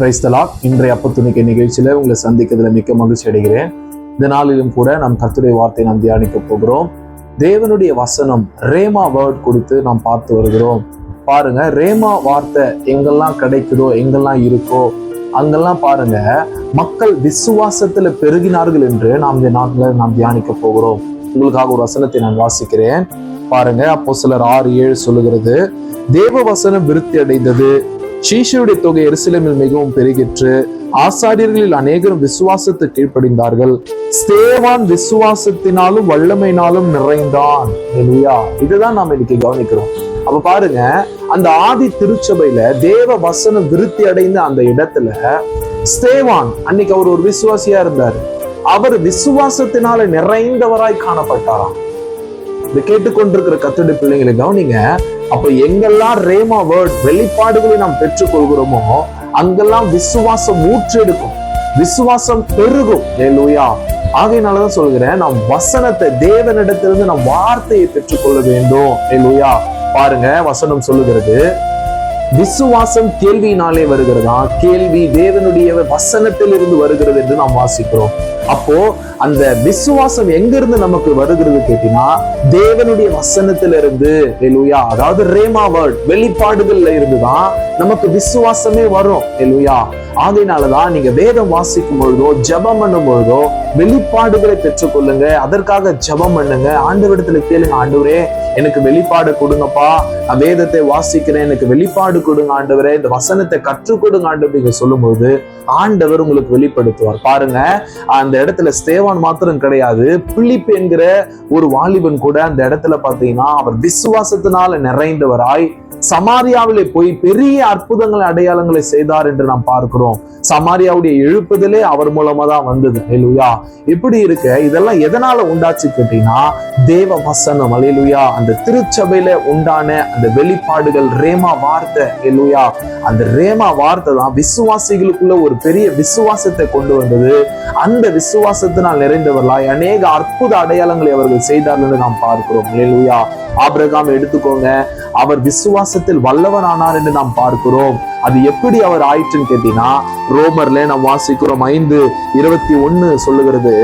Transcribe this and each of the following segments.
கிரைஸ்தலா இன்றைய அப்பத்துணிக்கை நிகழ்ச்சியில உங்களை சந்திக்கிறதுல மிக்க மகிழ்ச்சி அடைகிறேன். இந்த நாளிலும் கூட நாம் கர்த்தருடைய வார்த்தையை நாம் தியானிக்க போகிறோம். தேவனுடைய வசனம் ரேமா வேர்ட் கொடுத்து நாம் பார்த்து வருகிறோம். பாருங்க ரேமா வார்த்தை எங்கெல்லாம் கிடைக்குதோ எங்கெல்லாம் இருக்கோ அங்கெல்லாம் பாருங்க மக்கள் விசுவாசத்துல பெருகினார்கள் என்று நாம் இந்த நாட்டில் நாம் தியானிக்க போகிறோம். உங்களுக்காக ஒரு வசனத்தை நான் வாசிக்கிறேன். பாருங்க அப்போ சிலர் ஆறு ஏழு சொல்லுகிறது தேவ வசனம் விருத்தி அடைந்தது சீஷருடைய தொகை எருசலேமில் மிகவும் பெருகிற்று. ஆசாரியர்களில் அநேகரும் விசுவாசத்தை கீழ்ப்படிந்தார்கள். ஸ்தேவான் விசுவாசத்தினாலும் வல்லமையினாலும் நிறைந்தான். இல்லையா இதுதான் நாம் இன்னைக்கு கவனிக்கிறோம். அப்ப பாருங்க அந்த ஆதி திருச்சபையில தேவ வசனம் விருத்தி அடைந்த அந்த இடத்துல ஸ்தேவான் அன்னைக்கு அவர் ஒரு விசுவாசியா இருந்தார். அவர் விசுவாசத்தினால நிறைந்தவராய் காணப்பட்டாராம். இதை கேட்டுக்கொண்டிருக்கிற கத்துடைய பிள்ளைங்களை கவனிங்க. அப்ப எங்கெல்லாம் ரேமா வேர்ட் வெளிப்பாடுகளை நாம் பெற்றுக்கொள்கிறோமோ அங்கெல்லாம் விசுவாசம் ஊற்றெடுக்கும். விசுவாசம் பெருகும். ஏலூயா ஆகையினாலதான் சொல்கிறேன் நாம் வசனத்தை தேவனிடத்திலிருந்து நாம் வார்த்தையை பெற்றுக்கொள்ள வேண்டும். ஏலூயா பாருங்க வசனம் சொல்லுகிறது. விசுவாசம் கேள்வியினாலே வருகிறதா? கேள்வி தேவனுடைய வசனத்தில் இருந்து வருகிறது என்று நாம் வாசிக்கிறோம். அப்போ அந்த விசுவாசம் எங்க இருந்து நமக்கு வருகிறது கேட்டீங்கன்னா தேவனுடைய வசனத்திலிருந்து. எலுயா அதாவது ரேமா வேர்ட் வெளிப்பாடுகள்ல இருந்துதான் நமக்கு விசுவாசமே வரும். எலுயா ஆகையினாலதான் நீங்க வேதம் வாசிக்கும் பொழுதோ ஜெபம் பண்ணும் பொழுதோ வெளிப்பாடுகளை பெற்றுக்கொள்ளுங்க. அதற்காக ஜெபம் பண்ணுங்க. ஆண்டவரிடத்துல கேளுங்க ஆண்டவரே எனக்கு வெளிப்பாடு கொடுங்கப்பா. வேதத்தை வாசிக்கிறேன். எனக்கு வெளிப்பாடு வெளிப்பாடு கொடுங்க ஆண்டவரே. இந்த வசனத்தை கற்றுக் கொடுங்க ஆண்டவர் நீங்க சொல்லும்போது ஆண்டவர் உங்களுக்கு வெளிப்படுத்துவார். பாருங்க அந்த இடத்துல ஸ்தேவான் மாத்திரம் கிடையாது. பிலிப் என்கிற ஒரு வாலிபன் கூட அந்த இடத்துல பாத்தீங்கன்னா அவர் விசுவாசத்தினால நிறைந்தவராய் சமாரியாவிலே போய் பெரிய அற்புதங்களை அடையாளங்களை செய்தார் என்று நாம் பார்க்கிறோம். சமாரியாவுடைய எழுப்புதலே அவர் மூலமா தான் வந்தது. ஹalleluya. இப்படி இருக்க? இதெல்லாம் எதனால உண்டாச்சு கேட்டீங்கன்னா தேவ வசனம். அலையிலுயா அந்த திருச்சபையில உண்டான அந்த வெளிப்பாடுகள் ரேமா வார்த்தை ஹalleluya அந்த ரேமா வார்த்தை தான் விசுவாசிகளுக்குள்ள ஒரு பெரிய விசுவாசத்தை கொண்டு வந்தது. அந்த விசுவாசத்தினால் நிறைந்தவர்களாய் அநேக அற்புத அடையாளங்களை அவர்கள் செய்தார்கள் என்று நாம் பார்க்கிறோம். ஹalleluya ஆபிரகாம் எடுத்துக்கோங்க. அவர் விசுவாசத்தில் வல்லவன் ஆனார் என்று நாம் பார்க்கிறோம். அது எப்படி அவர் ஆயிற்றுன்னு கேட்டீங்கன்னா ரோமர்ல நாம் வாசிக்கிறோம் ஐந்து இருபத்தி ஒண்ணு சொல்லுகிறது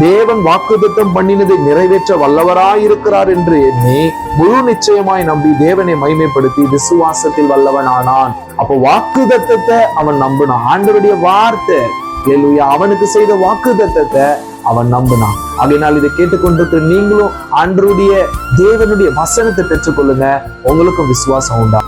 தேவன் வாக்குத்தம் பண்ணினதை நிறைவேற்ற வல்லவராய் இருக்கிறார் என்று எண்ணி முழு நிச்சயமாய் நம்பி தேவனை மைமைப்படுத்தி விசுவாசத்தில் வல்லவன் ஆனான் அப்போ வாக்குத்தத்தத்தை அவன் நம்பினான் ஆண்டவருடைய வார்த்தை ஹalleluya அவனுக்கு செய்த வாக்குத்தத்தத்தை அவன் நம்பினான். அதனால் இதை கேட்டுக்கொண்டிருக்கிற நீங்களும் ஆண்டருடைய தேவனுடைய வசனத்தை பெற்றுக்கொள்ளுங்க. உங்களுக்கும் விசுவாசம் உண்டா